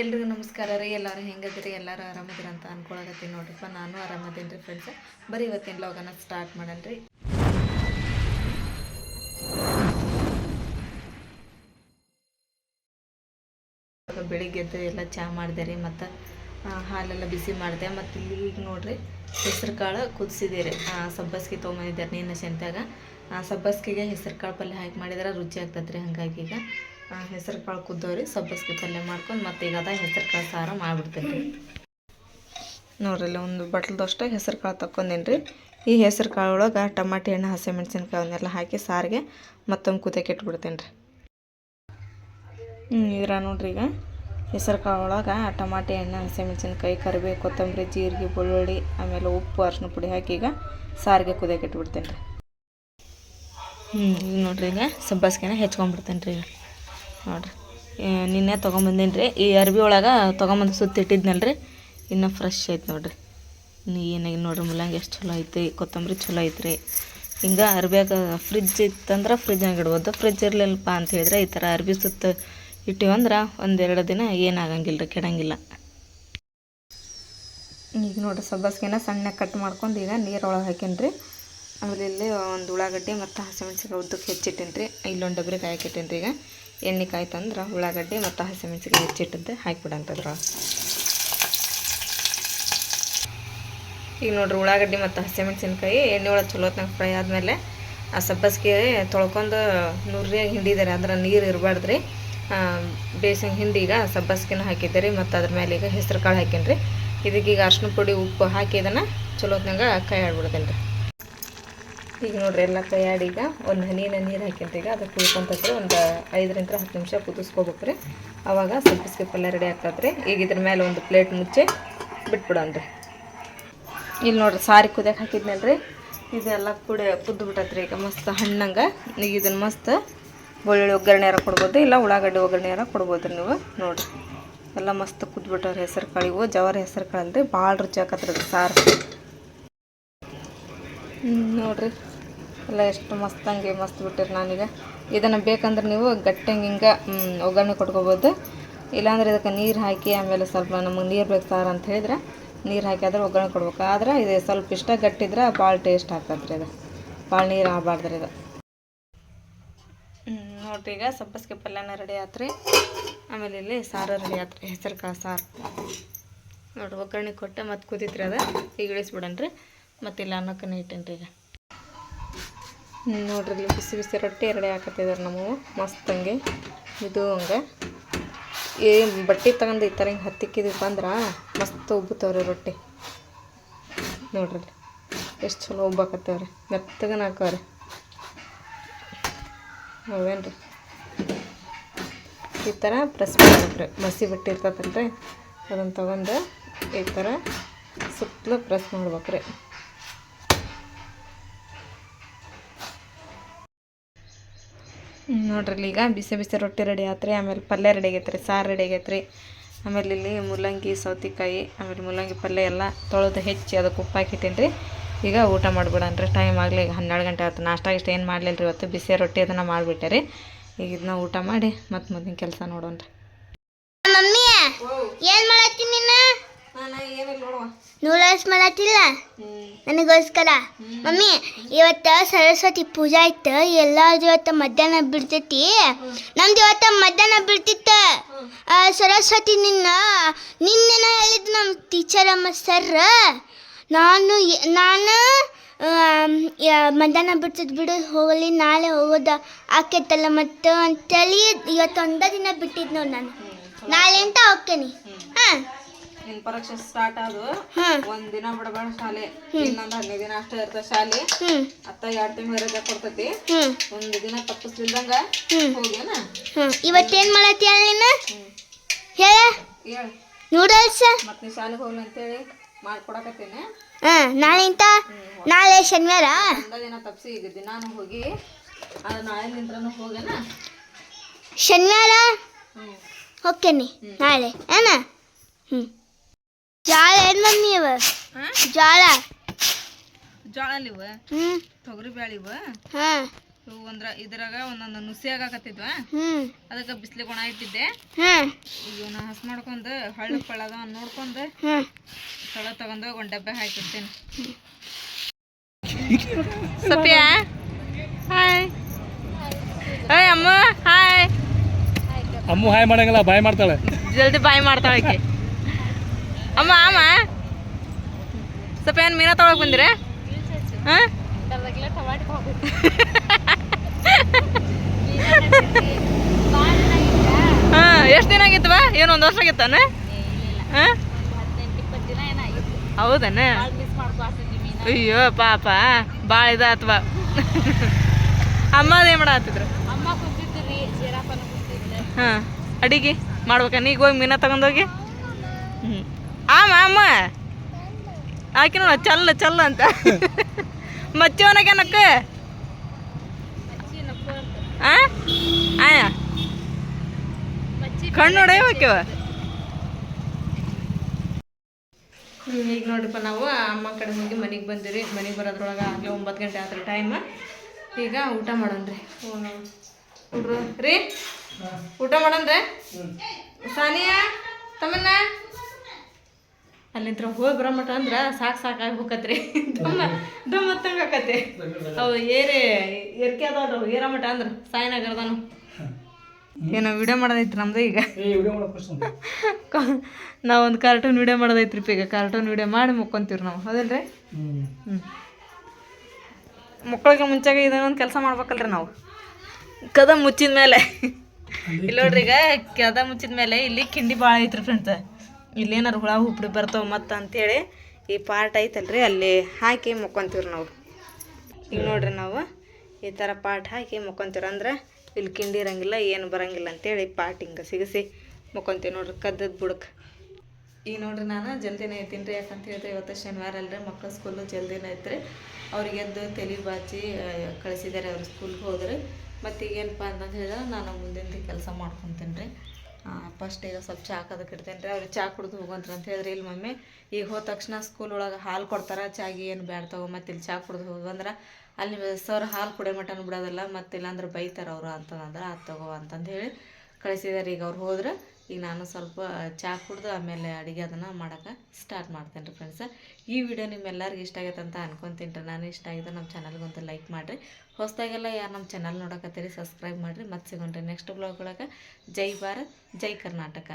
ಎಲ್ರಿಗೂ ನಮಸ್ಕಾರ ರೀ, ಎಲ್ಲರೂ ಹೆಂಗದಿರಿ, ಎಲ್ಲರೂ ಆರಾಮದಿರಿ ಅಂತ ಅನ್ಕೊಳಕತ್ತೀನಿ ನೋಡ್ರಿಪ್ಪ, ನಾನು ಆರಾಮದೇನಿ ರೀ ಫ್ರೆಂಡ್ಸ್ ಬರೀ ಇವತ್ತಿನ ಲಾಗನ ಸ್ಟಾರ್ಟ್ ಮಾಡಲ್ರಿ ಬೆಳಿಗ್ಗೆ ಎದ್ದು ಎಲ್ಲ ಚಹಾ ಮಾಡಿದೆ ರೀ, ಮತ್ತು ಹಾಲೆಲ್ಲ ಬಿಸಿ ಮಾಡಿದೆ, ಮತ್ತು ಈಗ ನೋಡ್ರಿ ಹೆಸ್ರು ಕಾಳು ಕುದಿಸಿದೆ ರೀ. ಸಬ್ಬಸ್ಗೆ ತೊಗೊಂಬಂದಿದ್ದಾರೆ ನೀನು ಸೆಂತ್ಯಾಗ ಸಬ್ಬಸ್ಗೆಗೆ ಹೆಸ್ರು ಕಾಳು ಪಲ್ಯ ಹಾಕಿ ಮಾಡಿದ್ರೆ ರುಚಿ ಆಗ್ತದೆ ಹಂಗಾಗಿ ಈಗ. ಹೆಸ್ರು ಕಾಳು ಕುದ್ದವ್ರಿ ಸಬ್ಬಸ್ಗೆ ಪಲ್ಯ ಮಾಡ್ಕೊಂಡು ಮತ್ತೆ ಈಗ ಅದ ಹೆಸರು ಕಾಳು ಸಾರು ಮಾಡಿಬಿಡ್ತೀನಿ ರೀ ನೋಡ್ರಿ ಒಂದು ಬಟ್ಲದಷ್ಟು ಹೆಸರು ಕಾಳು ತಕ್ಕೊಂಡೇನಿ ರೀ ಈ ಹೆಸರು ಕಾಳು ಒಳಗೆ ಟಮಾಟಿ ಹಣ್ಣು ಹಸಿಮೆಣ್ಸಿನ್ಕಾಯಿ ಅವನ್ನೆಲ್ಲ ಹಾಕಿ ಸಾರಿಗೆ ಮತ್ತೊಂದು ಕುದಕ್ಕೆ ಇಟ್ಬಿಡ್ತೀನಿ ರೀ ಇದ್ರ ನೋಡ್ರಿ ಈಗ. ಹೆಸರು ಕಾಳು ಒಳಗೆ ಟಮಾಟಿ ಹಣ್ಣು ಹಸಿಮೆಣ್ಸಿನ್ಕಾಯಿ ಕರಿಬೇವು, ಕೊತ್ತಂಬರಿ, ಜೀರಿಗೆ, ಬೆಳ್ಳುಳ್ಳಿ, ಆಮೇಲೆ ಉಪ್ಪು ಅರಿಶಿನ ಪುಡಿ ಹಾಕಿ ಈಗ ಸಾರಿಗೆ ಕುದಕ್ಕೆ ಇಟ್ಬಿಡ್ತೇನೆ ರೀ ಹ್ಞೂ ಈಗ ನೋಡ್ರಿ ಈಗ ಸಬ್ಬಸ್ಗೆನ ಹೆಚ್ಕೊಂಡ್ಬಿಡ್ತೇನೆ ರೀ ಈಗ. ನೋಡ್ರಿ. ನಿನ್ನೆ ತೊಗೊಂಬಂದೀನಿ ರೀ ಈ ಅರ್ಬಿ ಒಳಗೆ ತೊಗೊಂಬಂದು ಸುತ್ತಿಟ್ಟಿದ್ನಲ್ಲ ರೀ ಇನ್ನೂ ಫ್ರೆಶ್ ಐತೆ ನೋಡ್ರಿ. ನೀ ಏನಾಗಿ ನೋಡ್ರಿ ಮುಲ್ಲಂಗಿ ಎಷ್ಟು ಚಲೋ ಐತೆ ಕೊತ್ತಂಬರಿ ಚಲೋ ಐತ್ರಿ. ಹಿಂಗೆ ಅರ್ಬ್ಯಾಗ ಫ್ರಿಜ್ ಇತ್ತಂದ್ರೆ ಫ್ರಿಜ್ನಾಗ ಇಡ್ಬೋದು. ಫ್ರಿಜ್ ಇರಲಿಲ್ಲಪ್ಪ ಅಂತ ಹೇಳಿದ್ರೆ ಈ ಥರ ಅರ್ಬಿ ಸುತ್ತ ಇಟ್ಟಿವಂದ್ರೆ ಒಂದೆರಡು ದಿನ ಏನಾಗಂಗಿಲ್ಲ ರೀ ಕೆಡಂಗಿಲ್ಲ. ಈಗ ನೋಡ್ರಿ ಸಬ್ಬಸ್ಗೆನ ಸಣ್ಣ ಕಟ್ ಮಾಡ್ಕೊಂಡು ಈಗ ನೀರೊಳಗೆ ಹಾಕೀನಿ ರೀ ಆಮೇಲೆ ಇಲ್ಲಿ ಒಂದು ಉಳ್ಳಾಗಡ್ಡಿ ಮತ್ತು ಹಸಿಮೆಣ್ಸಿಕಾಯಿ ಉದ್ದಕ್ಕೆ ಹೆಚ್ಚಿಟ್ಟಿನಿ ರೀ. ಇಲ್ಲೊಂದು ಡಬ್ರಿ ಕಾಯಕ್ಕಿಟ್ಟೀನಿ ರೀ ಈಗ. ಎಣ್ಣೆ ಕಾಯ್ತಂದ್ರೆ ಉಳ್ಳಾಗಡ್ಡಿ ಮತ್ತು ಹಸಿಮೆಣ್ಸಿಕಾಯಿ ಹೆಚ್ಚಿಟ್ಟದ್ದು, ಹಾಕಿಬಿಡಂತದ್ರ. ಈಗ ನೋಡ್ರಿ ಉಳ್ಳಾಗಡ್ಡಿ ಮತ್ತು ಹಸಿಮೆಣ್ಸಿನ್ಕಾಯಿ ಎಣ್ಣೆ ಒಳಗೆ ಚಲೋತ್ನಾಗ ಫ್ರೈ ಆದಮೇಲೆ ಆ ಸಬ್ಬಸ್ಗೆ ತೊಳ್ಕೊಂಡು ನುರ್ರಿಯಾಗಿ ಹಿಂಡಿದ್ದಾರೆ ಅದರ ನೀರು ಇರಬಾರ್ದು ರೀ. ಬೇಸಂಗೆ ಹಿಂಡಿ ಈಗ ಸಬ್ಬಸ್ಗೆನ ಹಾಕಿದ್ದೆ ರೀ ಮತ್ತು ಅದ್ರ ಮೇಲೆ ಈಗ ಹೆಸ್ರು ಕಾಳು ಹಾಕೀನಿ ರೀ. ಇದಕ್ಕೀಗ ಅರ್ಶಿನ ಪುಡಿ, ಉಪ್ಪು ಹಾಕಿ ಇದನ್ನು ಚಲೋ ಹೊತ್ನಾಗ ಕೈ ಆಡ್ಬಿಡ್ತೇನೆ ರೀ ಈಗ ನೋಡ್ರಿ ಎಲ್ಲ ಕೈಯಾಡೀಗ ಒಂದು ಹನಿನ ನೀರು ಹಾಕಿಂತ ಈಗ ಅದು ಕುಳ್ಕೊಂತೈತ್ರಿ ಒಂದು ಐದರಿಂದ ಹತ್ತು ನಿಮಿಷ ಕುದಿಸ್ಕೋಬೇಕು ರೀ ಅವಾಗ ಸಬ್ಬಸ್ಗೆ ಪಲ್ಯ ರೆಡಿ ಆಗ್ತದೆ ರೀ ಈಗ ಇದ್ರ ಮೇಲೆ ಒಂದು ಪ್ಲೇಟ್ ಮುಚ್ಚಿ ಬಿಟ್ಬಿಡೋಣ ಇಲ್ಲಿ ನೋಡ್ರಿ ಸಾರಿ ಕುದಿಯಕ್ಕೆ ಹಾಕಿದ್ನಲ್ರಿ. ಇದೆಲ್ಲ ಕೂಡ ಕುದ್ದು ಬಿಟ್ಟತ್ರಿ ಈಗ ಮಸ್ತ್ ಹಣ್ಣಂಗೆ. ಈಗ ಇದನ್ನು ಮಸ್ತ್ ಬೆಳ್ಳುಳ್ಳಿ ಒಗ್ಗರಣೆಯಾರ ಕೊಡ್ಬೋದು, ಇಲ್ಲ ಉಳ್ಳಾಗಡ್ಡಿ ಒಗ್ಗರಣೆಯಾರ ಕೊಡ್ಬೋದು ರೀ ನೀವು. ನೋಡಿರಿ. ಎಲ್ಲ ಮಸ್ತ್ ಕುದ್ಬಿಟ್ಟವ್ರಿ ಹೆಸರು ಕಾಳಿವು ಜವಾರಿ ಹೆಸರು ಕಾಳಲ್ರಿ ಭಾಳ ರುಚಿ ಆಕತ್ರಿ ಅದು ಸಾರು. ನೋಡ್ರಿ. ಎಲ್ಲ ಎಷ್ಟು ಮಸ್ತಂಗೆ ಮಸ್ತ್ ಬಿಟ್ಟಿರಿ ನಾನೀಗ. ಇದನ್ನು ಬೇಕಂದ್ರೆ ನೀವು ಗಟ್ಟಂಗೆ ಹಿಂಗೆ ಒಗ್ಗರಣೆ ಕೊಟ್ಕೋಬೋದು. ಇಲ್ಲಾಂದ್ರೆ ಇದಕ್ಕೆ ನೀರು ಹಾಕಿ, ಆಮೇಲೆ ಸ್ವಲ್ಪ ನಮಗೆ ನೀರು ಬೇಕು ಸಾರು ಅಂತ ಹೇಳಿದ್ರೆ ನೀರು ಹಾಕಿ ಆದ್ರೆ ಒಗ್ಗರಣೆ ಕೊಡ್ಬೇಕು. ಆದ್ರೆ ಇದು ಸ್ವಲ್ಪ ಇಷ್ಟ ಗಟ್ಟಿದ್ರೆ ಭಾಳ ಟೇಸ್ಟ್ ಆಗ್ತದೆ ರೀ ಇದು. ಭಾಳ ನೀರು ಆಗಬಾರ್ದು ರೀ ಇದು ನೋಡ್ರಿ ಈಗ ಸಬ್ಬಸ್ಗೆ ಪಲ್ಯನ ರೆಡಿ ಆತ್ರಿ. ಆಮೇಲೆ ಇಲ್ಲಿ ಸಾರು ರೆಡಿ ಆತ್ರಿ ಹೆಸರು ಕಾಳು ಸಾರು. ನೋಡ್ರಿ, ಒಗ್ಗರಣೆ ಕೊಟ್ಟೆ ಮತ್ತು ಕುದೀತ್ರಿ ಅದು. ಈಗ ಇಳಿಸ್ಬಿಡನ್ರಿ. ಮತ್ತು ಇಲ್ಲ ಅನ್ನಕ್ಕನೇ ಇಟ್ಟೇನ್ರಿ ಈಗ? ನೋಡ್ರಿ ಬಿಸಿ ಬಿಸಿ ರೊಟ್ಟಿ ಎರಡೇ ಹಾಕತ್ತಿದ್ದಾರೆ ನಮ್ಮವು ಮಸ್ತ್ ಹಂಗೆ. ಇದು ಹಂಗೆ. ಏ, ಬಟ್ಟೆ ತಗೊಂಡು ಈ ಥರ ಹಿಂಗೆ ಹತ್ತಿಕ್ಕಿದ್ವಿಪ್ಪ ಅಂದ್ರೆ ಮಸ್ತ್ ಉಬ್ಬುತ್ತವ್ರಿ ರೊಟ್ಟಿ. ನೋಡ್ರಿ ಎಷ್ಟು ಚಲೋ ಉಬ್ಬಾಕತ್ತವ್ರಿ, ಮೆತ್ತಗನ ಹಾಕವ್ರಿ. ಹೌದೇನ್ರಿ ಈ ಥರ ಪ್ರೆಸ್ ಮಾಡ್ಬೇಕ್ರಿ. ಮಸಿ ಬಟ್ಟೆ ಇರ್ತೈತಲ್ರಿ ಅದನ್ನು ತಗೊಂಡು ಈ ಥರ ಸುತ್ತಲೂ ಪ್ರೆಸ್ ಮಾಡ್ಬೇಕ್ರಿ. ನೋಡ್ರಿ ಈಗ ಬಿಸಿ ಬಿಸಿ ರೊಟ್ಟಿ ರೆಡಿ ಆತ್ರಿ, ಆಮೇಲೆ ಪಲ್ಯ ರೆಡಿ ಆಗೈತ್ರಿ, ಸಾರು ರೆಡಿ ಆಗೈತ್ರಿ. ಆಮೇಲೆ ಇಲ್ಲಿ ಮೂಲಂಗಿ ಸೌತೆಕಾಯಿ, ಆಮೇಲೆ ಮೂಲಂಗಿ ಪಲ್ಯ ಎಲ್ಲ ತೊಳೆದು ಹೆಚ್ಚಿ ಅದಕ್ಕೆ ಉಪ್ಪು ಹಾಕಿಟ್ಟೇನಿ ರೀ ಈಗ ಊಟ ಮಾಡ್ಬಿಡನ್ರಿ, ಟೈಮ್ ಆಗಲಿ ಈಗ ಹನ್ನೆರಡು ಗಂಟೆ ಆಯ್ತು. ನಾಷ್ಟ ಇಷ್ಟ ಏನು ಮಾಡಲಿಲ್ಲ ರೀ ಇವತ್ತು? ಬಿಸಿ ರೊಟ್ಟಿ ಅದನ್ನು ಮಾಡಿಬಿಟ್ಟೆ ರೀ ಈಗ ಇದನ್ನ ಊಟ ಮಾಡಿ ಮತ್ತೆ ಮುಂದಿನ ಕೆಲಸ ನೋಡೋಣ ರೀ ಮಮ್ಮಿ ಏನ್ ಮಾಡತ್ತೀನಿ ನೂಡಲ್ಸ್ ಮಾಡತ್ತಿಲ್ಲ ನನಗೋಸ್ಕರ. ಮಮ್ಮಿ ಇವತ್ತು ಸರಸ್ವತಿ ಪೂಜಾ ಆಯ್ತು ಎಲ್ಲಾರ್ದು ಇವತ್ತು ಮಧ್ಯಾಹ್ನ ಬಿಡ್ತೈತಿ. ನಮ್ದು ಇವತ್ತು ಮಧ್ಯಾಹ್ನ ಬಿಡ್ತಿತ್ತ. ಸರಸ್ವತಿ ನಿನ್ನ ನಿನ್ನೆನ ಹೇಳಿದ್ ನಮ್ಮ ಟೀಚರ್ ಅಮ್ಮ ಸರ್. ನಾನು ನಾನು ಮಧ್ಯಾಹ್ನ ಬಿಡ್ತದ ಬಿಡು ಹೋಗಲಿ ನಾಳೆ ಹೋಗೋದ ಆಕೈತಲ್ಲ ಮತ್ತು ಅಂತೇಳಿ ಇವತ್ತು ಒಂದ ದಿನ ಬಿಟ್ಟಿದ್ದು ನೋಡಿ ನಾನು ನಾಳೆ ಅಂತ ಹೋಗ್ತೇನೆ. ಹಾಂ. ನಿನ್ನ ಪರೀಕ್ಷೆ ಸ್ಟಾರ್ಟ್ ಆದು ಒಂದ್ ದಿನ ಬಿಡಬೇಡ ಶಾಲೆ. ಇನ್ನೊಂದು ಹದಿನೈದು ದಿನ ಅಷ್ಟೇ ಇರ್ತದೆ ಶಾಲೆ. ಅತ್ತ ಎರಡು ತಿಂಗಳ ರಜೆ ಕೊಡ್ತೈತಿ. ಒಂದ್ ದಿನ ತಪ್ಪಿಸ್ಲಿಲ್ದಂಗ. ಹೋಗ್ಯಾನ? ಇವತ್ತೇನು ಮಾಡತ್ತಿ ನೀನು? ಹೇಳ. ನೂಡಲ್ಸ್ ಮತ್ತೆ ನೀ ಶಾಲೆಗೆ ಹೋಗ್ಲಿ ಅಂತೇಳಿ ಮಾಡ್ಕೊಡಕತ್ತೀನಿ. ಹಾಂ ನಾಳೆ ಇಂತ? ನಾಳೆ ಶನಿವಾರ? ಒಂದ ದಿನ ತಪ್ಸಿ ಈಗ ದಿನಾನು ಹೋಗಿ ಅದು ನಾಳೆ ನಿಂತ್ರನು ಹೋಗ್ಯಾನ? ಶನಿವಾರ? ಓಕೆನಿ ನಾಳೆ. ಏನ? ಹ್ಞೂ ಜಾಳ ಏನ್ ಮಮ್ಮಿ ಇವ ಹಾಂ? ಜಾಳ. ಜೋಳ ಇವ? ಹ್ಞೂ ತೊಗರಿ ಬ್ಯಾಳಿ ಇವ? ಹಾ. ಇವು ಅಂದ್ರ ಇದ್ರಾಗ ಒಂದೊಂದು ನುಸಿ ಆಗಾಕತ್ತಿದ್ವ? ಹ್ಞೂ ಅದಕ್ಕೆ ಬಿಸಿಲಿಗೆ ಒಣ ಇಟ್ಟಿದ್ದೆ. ಹಾಂ. ಈಗ ಇವನ್ನ ಹಸ್ ಮಾಡ್ಕೊಂಡು ಹಳ್ಳು ಪಳ್ಳದ ನೋಡ್ಕೊಂಡು ತಳ ತೊಳೆ ತಗೊಂಡು ಒಂದು ಡಬ್ಬೆ ಹಾಕಿರ್ತೀನಿ. ಸಪಿಯಾ ಹಾಯ್. ಏಯ್ ಅಮ್ಮ ಹಾಯ್. ಅಮ್ಮು ಹಾಯ್ ಮಾಡಂಗಿಲ್ಲ ಬಾಯ್ ಮಾಡ್ತಾಳೆ. ಜಲ್ದಿ ಬಾಯ್ ಮಾಡ್ತಾಳೆ ಆಕೆ. ಅಮ್ಮ ಅಮ್ಮ. ಸ್ವಲ್ಪ ಏನು ಮೀನ ತೊಗೊಳಕ್ ಬಂದಿರ? ಹಾಂ? ಹಾಂ ಎಷ್ಟು ದಿನ ಆಗಿತ್ತವ ಏನು ಒಂದು ವರ್ಷ ಆಗಿತ್ತಾನ? ಹಾಂ? ಹೌದನ? ಅಯ್ಯೋ ಪಾಪ. ಭಾಳ ಇದಾತ್ವ. ಅಮ್ಮದ ಏನು ಮಾಡತ್ತಿದ್ರು ಹಾಂ ಅಡಿಗೆ ಮಾಡ್ಬೇಕ? ಈಗ ಹೋಗಿ ಮೀನಾ ತಗೊಂಡೋಗಿ ಆಮ ಅಮ್ಮ ಆಕೆ ನೋಡ ಚಲ್ಲ ಚಲ್ಲ ಅಂತ. ಮಚ್ಚವನಕ ಆ? ಆಯ. ಕಣ್ಣು ನೋಡೇ ಹೋಗ್ಯವ ಈಗ ನೋಡ್ರಿಪ್ಪ ನಾವು, ಅಮ್ಮ ಕಡೆ ಹೋಗಿ ಮನೆಗೆ ಬಂದಿರಿ ಮನೆಗೆ ಬರೋದ್ರೊಳಗೆ ಆಗಲೇ ಒಂಬತ್ತು ಗಂಟೆ ಆದ್ರೆ ಟೈಮ್ ಈಗ ಊಟ ಮಾಡೋಣ್ರಿ. ಹುಡ್ರು, ರೀ? ಊಟ ಮಾಡೋಣ ರೀ ಸಾನಿಯಾ ತಮ್ಮನ್ನ ಅಲ್ಲಿಂತ್ರ ಹೋಗಿ ಬರೋಮಟ ಅಂದ್ರೆ ಸಾಕು ಸಾಕಾಗಿ ಹೋಗತ್ರಿ ದಮ್ಮ ದಮ್ಮ ಹತ್ತಂಗೆ ಆಕತಿ ಅವು ಏರೇ ಏರ್ಕೆ ಅದಾವ್ರಿ ಏರ ಮಟ ಅಂದ್ರೆ ಸಾಯಿನಗರದಾನು. ಏನೋ ವಿಡಿಯೋ ಮಾಡೋದೈತ್ರಿ ನಮ್ದು ಈಗ. ನಾವೊಂದು ಕಾರ್ಟೂನ್ ವಿಡಿಯೋ ಮಾಡೋದೈತ್ರಿ ಈಗ. ಕಾರ್ಟೂನ್ ವಿಡಿಯೋ ಮಾಡಿ ಮುಕ್ಕೊಂತೀವಿ ನಾವು. ಹೌದಲ್ರಿ ಹ್ಞೂ ಮಕ್ಕಳಿಗೆ ಮುಂಚೆಗೆ ಇದನ್ನೊಂದು ಕೆಲಸ ಮಾಡ್ಬೇಕಲ್ರಿ ನಾವು. ಕದ ಮುಚ್ಚಿದ ಮೇಲೆ ಇಲ್ಲ ನೋಡ್ರಿ ಈಗ ಕದ ಮುಚ್ಚಿದ ಮೇಲೆ ಇಲ್ಲಿ ಕಿಂಡಿ ಭಾಳ ಐತ್ರಿ ಫ್ರೆಂಡ್ಸ್ ಇಲ್ಲೇನಾರು ಹುಳ ಹುಪ್ಪಡಿ ಬರ್ತಾವ ಮತ್ತು ಅಂತೇಳಿ ಈ ಪಾರ್ಟ್ ಐತಲ್ರಿ, ಅಲ್ಲಿ ಹಾಕಿ ಮುಕ್ಕೊಂತೀವ್ರಿ ನಾವು. ಈಗ ನೋಡ್ರಿ ನಾವು ಈ ಥರ ಪಾಟ್ ಹಾಕಿ ಮುಕ್ಕೊಂತೀವ್ರಿ ಅಂದ್ರೆ ಇಲ್ಲಿ ಕಿಂಡಿ ಇರಂಗಿಲ್ಲ, ಏನು ಬರಂಗಿಲ್ಲ ಅಂತೇಳಿ ಪಾಟ್ ಹಿಂಗೆ ಸಿಗಿಸಿ ಮುಕ್ಕೊಂತೀವಿ ನೋಡ್ರಿ ಕದ್ದದ ಬುಡಕ್ಕೆ ಈಗ ನೋಡ್ರಿ ನಾನು ಜಲ್ದಿನೇ ಐತೀನಿ ರೀ ಯಾಕಂತ ಹೇಳಿದ್ರೆ ಇವತ್ತು ಶನಿವಾರ ಅಲ್ರಿ ಮಕ್ಕಳ ಸ್ಕೂಲು ಜಲ್ದಿನೇ ಐತ್ರಿ ಅವ್ರಿಗೆ ಎದ್ದು ತಲೆ ಬಾಚಿ ಕಳಿಸಿದ್ದಾರೆ ಅವ್ರ ಸ್ಕೂಲ್ಗೆ ಹೋದ್ರಿ. ಮತ್ತು ಈಗೇನಪ್ಪ ಅಂತಂದು ಹೇಳಿದ್ರೆ ನಾನು ಮುಂದಿನ ಕೆಲಸ ಮಾಡ್ಕೊತೀನಿ ರೀ ಫಸ್ಟ್ ಈಗ ಸ್ವಲ್ಪ ಚಾ ಕದಕ್ಕೆ ಇಡ್ತೇನೆ ರೀ ಅವ್ರಿಗೆ ಚಾ ಕುಡ್ದು ಹೋಗಂತ್ರಿ ಅಂತ ಹೇಳಿದ್ರಿ. ಇಲ್ಲಿ ಮಮ್ಮಿ, ಈಗ ಹೋದ ತಕ್ಷಣ ಸ್ಕೂಲ್ ಒಳಗೆ ಹಾಲು ಕೊಡ್ತಾರೆ, ಚಾಗಿ ಏನು ಬ್ಯಾಡ ತಗೋ ಮತ್ತೆ ಇಲ್ಲಿ ಚಾ ಕುಡ್ದು ಹೋಗಂದ್ರೆ ಅಲ್ಲಿ ಸರ್ ಹಾಲು ಕುಡಿಯೋ ಮಟನ್ ಬಿಡೋದಲ್ಲ, ಮತ್ತೆ ಇಲ್ಲಾಂದ್ರೆ ಬೈತಾರೆ ಅವರು ಅಂತಂದ್ರೆ, ಅದು ತಗೋ ಅಂತಂದು ಹೇಳಿ ಕಳಿಸಿದಾರೆ. ಈಗ ಅವ್ರು ಹೋದ್ರೆ ಈಗ ನಾನು ಸ್ವಲ್ಪ ಚಹಾ ಕುಡ್ದು ಆಮೇಲೆ ಅಡುಗೆ ಅದನ್ನು ಮಾಡೋಕೆ ಸ್ಟಾರ್ಟ್ ಮಾಡ್ತೇನೆ ರೀ ಫ್ರೆಂಡ್ಸ್ ಈ ವಿಡಿಯೋ ನಿಮ್ಮೆಲ್ಲರಿಗೂ ಇಷ್ಟ ಆಗೈತೆ ಅಂತ ಅನ್ಕೊತೀನಿ ರೀ ನಾನು ಇಷ್ಟ ಆಗಿದೆ ನಮ್ಮ ಚಾನಲ್ಗೊಂದು ಲೈಕ್ ಮಾಡಿರಿ. ಹೊಸದಾಗೆಲ್ಲ ಯಾರು ನಮ್ಮ ಚಾನಲ್ ನೋಡಕತ್ತೀರಿ ಸಬ್ಸ್ಕ್ರೈಬ್ ಮಾಡಿರಿ. ಮತ್ತೆ ಸಿಗೋಣ್ರಿ ನೆಕ್ಸ್ಟ್ ಬ್ಲಾಗ್ ಒಳಗೆ. ಜೈ ಭಾರತ್, ಜೈ ಕರ್ನಾಟಕ.